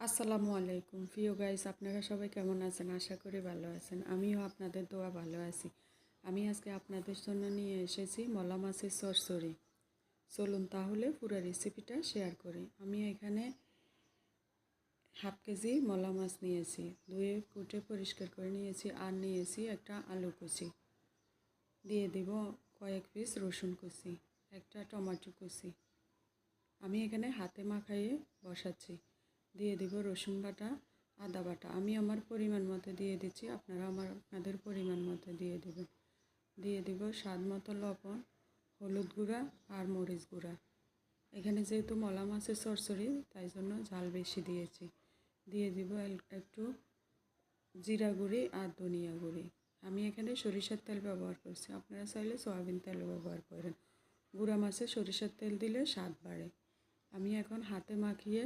আসসালামু আলাইকুম। প্রিয় গাইস আপনারা সবাই কেমন আছেন? আশা করি ভালো আছেন। আমিও আপনাদের দোয়া ভালো আছি। আমি আজকে আপনাদের জন্য নিয়ে এসেছি মলা মাছের সরসরি চলুন তাহলে পুরো রেসিপিটা শেয়ার করি। আমি এখানে হাফ কেজি মলা মাছ নিয়েছি। ধুয়ে কুটে পরিষ্কার করে নিয়েছি আর নিয়েছি একটা আলু কুচি। দিয়ে দিব কয়েক পিস রসুন কুচি, একটা টমেটো কুচি। আমি এখানে হাতে মাখাইয়ে বসাচ্ছি। দিয়ে দিব রসুন বাটা, আদা বাটা। আমি আমার পরিমাণ মতো দিয়ে দিচ্ছি, আপনারা আমার, আপনাদের পরিমাণ মতো দিয়ে দেবেন। দিয়ে দিব স্বাদ মতো লবণ, হলুদ গুঁড়া আর মরিচ গুঁড়া। এখানে যেহেতু মলা মাছের সরসরি তাই জন্য ঝাল বেশি দিয়েছি। দিয়ে দিব একটু জিরা গুঁড়ি আর ধনিয়া গুঁড়ি। আমি এখানে সরিষার তেল ব্যবহার করছি। আপনারা চাইলে সয়াবিন তেল ব্যবহার করেন। গুঁড়া মাছে সরিষার তেল দিলে স্বাদ বাড়ে। আমি এখন হাতে মাখিয়ে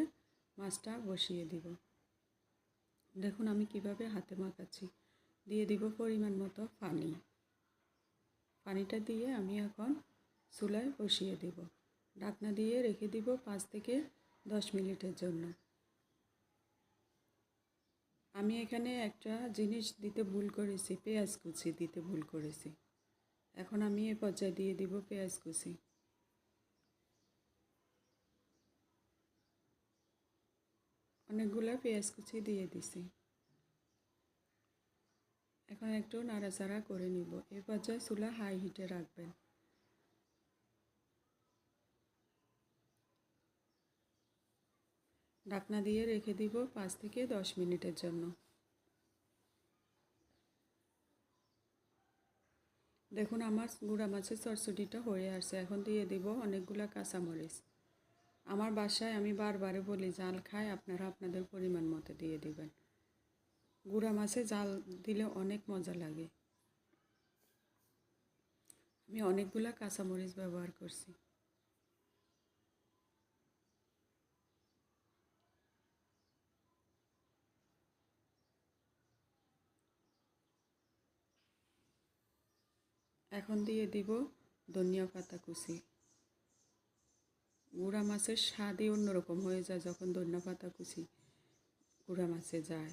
মাছটা বসিয়ে দিব। দেখুন আমি কীভাবে হাতে মাখাচ্ছি। দিয়ে দিব পরিমাণ মতো পানি। পানিটা দিয়ে আমি এখন চুলায় বসিয়ে দিব। ঢাকনা দিয়ে রেখে দিব পাঁচ থেকে দশ মিনিটের জন্য। আমি এখানে একটা জিনিস দিতে ভুল করেছি, পেঁয়াজ কুচি দিতে ভুল করেছি। এখন আমি এ পর্যায়ে দিয়ে দিব পেঁয়াজ কুচি। অনেকগুলো পেঁয়াজ কুচি দিয়ে দিছি। এখন একটু নাড়াচাড়া করে নিব। এই পর্যায়ে চুলা হাই হিটে রাখবেন। ঢাকনা দিয়ে রেখে দিব পাঁচ থেকে দশ মিনিটের জন্য। দেখুন, আমার গুঁড়া মাছের চরচটিটা হয়ে আসছে। এখন দিয়ে দিব অনেকগুলো কাঁচামরিচ। আমার বাসায় আমি বারবারে বলি, জাল খাই আপনারা আপনাদের পরিমাণ মতো দিয়ে দিবেন। গুঁড়া মাছে জাল দিলে অনেক মজা লাগে। আমি অনেকগুলা কাঁচামরিচ ব্যবহার করছি। এখন দিয়ে দিব ধনিয়া পাতা কুচি। গুঁড়া মাছের স্বাদই অন্যরকম হয়ে যায় যখন ধনিয়া পাতা কুচি গুঁড়া মাছে যায়।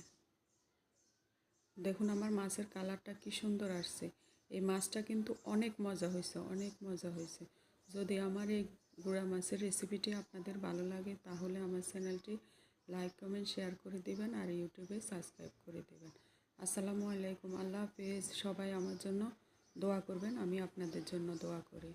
দেখুন আমার মাছের কালারটা কি সুন্দর আসছে। এই মাছটা কিন্তু অনেক মজা হয়েছে, অনেক মজা হয়েছে। যদি আমার এই গুঁড়া মাছের রেসিপিটি আপনাদের ভালো লাগে তাহলে আমার চ্যানেলটি লাইক, কমেন্ট, শেয়ার করে দিবেন আর ইউটিউবে সাবস্ক্রাইব করে দেবেন। আসসালামু আলাইকুম, আল্লাহ হাফেজ। সবাই আমার জন্য দোয়া করবেন, আমি আপনাদের জন্য দোয়া করি।